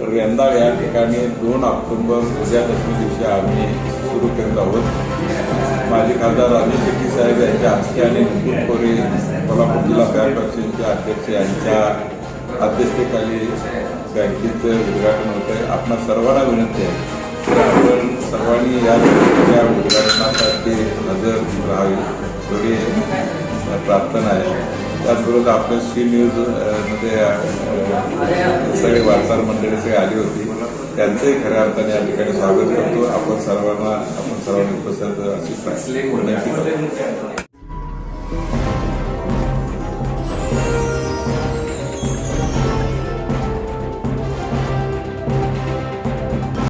तर यंदा या ठिकाणी दोन ऑक्टोंबर विजयादशमी दिवशी आम्ही सुरू करत आहोत. माजी खासदार राजू शेट्टी साहेब यांच्या हस्ते आणि नितीन कोरे कोल्हापूर जिल्हा बँक पक्षाचे अध्यक्ष यांच्या अध्यक्षतेखाली बँकेचं उद्घाटन होत आहे. आपणा सर्वांना विनंती आहे की आपण सर्वांनी या बँकेच्या उद्घाटनासाठी हजर राहावी. थोडी प्रार्थना आहे. त्याचबरोबर आपल्या सी न्यूजमध्ये सगळे वार्ताहर मंडळी सगळे आली होती. त्यांचंही खऱ्या अर्थाने या ठिकाणी स्वागत करतो. आपण सर्वांना आपण सर्वांनी उपस्थित अशी